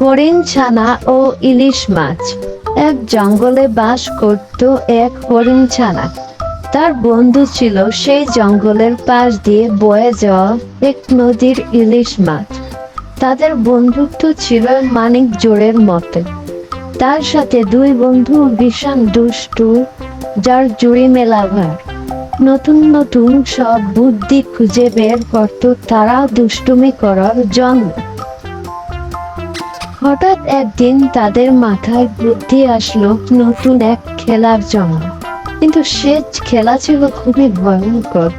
হরিণ, ছানা ও ইলিশ মাছ। এক জঙ্গলে বাস করত এক হরিণ ছানা। তার বন্ধু ছিল সেই জঙ্গলের পাশ দিয়ে বয়ে যাওয়া এক নদীর ইলিশ মাছ। তাদের বন্ধুত্ব ছিল মানিক জোড়ের মতো। তার সাথে দুই বন্ধু ভীষণ দুষ্টু, যার জুড়ি মেলা ভার নতুন নতুন সব বুদ্ধি খুঁজে বের করত তারা দুষ্টুমি করার জন্য। হঠাৎ একদিন তাদের মাথায় বুদ্ধি আসলো নতুন এক খেলার জন্য। কিন্তু সে খেলা ছিল খুবই ভয়ঙ্কর।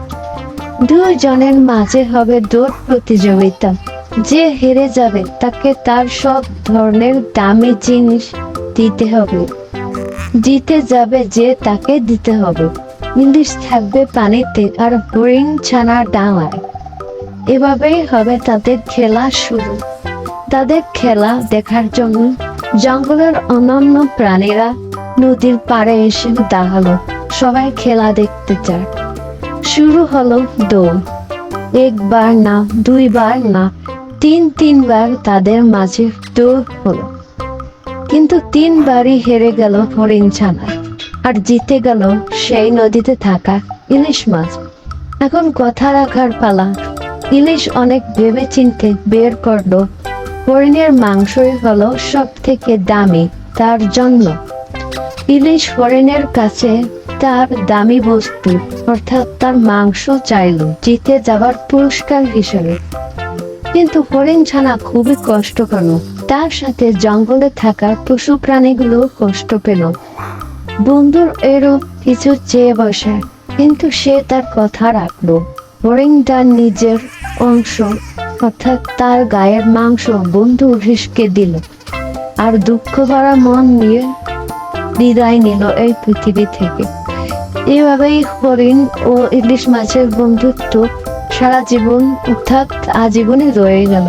দুজনের মাঝে হবে দৌড় প্রতিযোগিতা। যে হেরে যাবে তাকে তার সব ধরনের দামি জিনিস দিতে হবে। জিতে যাবে যে তাকে দিতে হবে। ইলিশ থাকবে পানিতে আর হরিণ ছানা ডাঙায়। এভাবেই হবে তাদের খেলা শুরু। তাদের খেলা দেখার জন্য জঙ্গলের অন্যান্য প্রাণীরা নদীর পাড়ে এসে দাঁড়াল। সবাই খেলা দেখতে চায় শুরু হলো দৌড়। একবার না, দুইবার না, তিন, তিনবার তাদের মাঝে দৌড় হলো। কিন্তু তিনবারই হেরে গেল হরিণ ছানা। আর জিতে গেল সেই নদীতে থাকা ইলিশ মাছ। এখন কথা রাখার পালা। ইলিশ অনেক ভেবে চিনতে বের করল হরিণের মাংসই হলো সব থেকে দামি তার জন্য। ইলিশ হরিণের কাছে তার দামি বস্তু, অর্থাৎ তার মাংস চাইল, জিতে যাবার পুরস্কার হিসেবে। কিন্তু হরিণ ছানা খুবই কষ্ট তার সাথে জঙ্গলে থাকা পশু প্রাণীগুলো কষ্ট পেল। বন্ধুর এরও কিছু চেয়ে বসে, কিন্তু সে তার কথা রাখল। হরিণ তার নিজের অংশ অর্থাৎ তার গায়ের মাংস বন্ধু হিসকে দিল। আর দুঃখ ভরা মন নিয়ে বিদায় নিল এই পৃথিবী থেকে। এভাবেই হরিণ ও ইলিশ মাছের বন্ধুত্ব সারা জীবন, অর্থাৎ আজীবনে রয়ে গেল।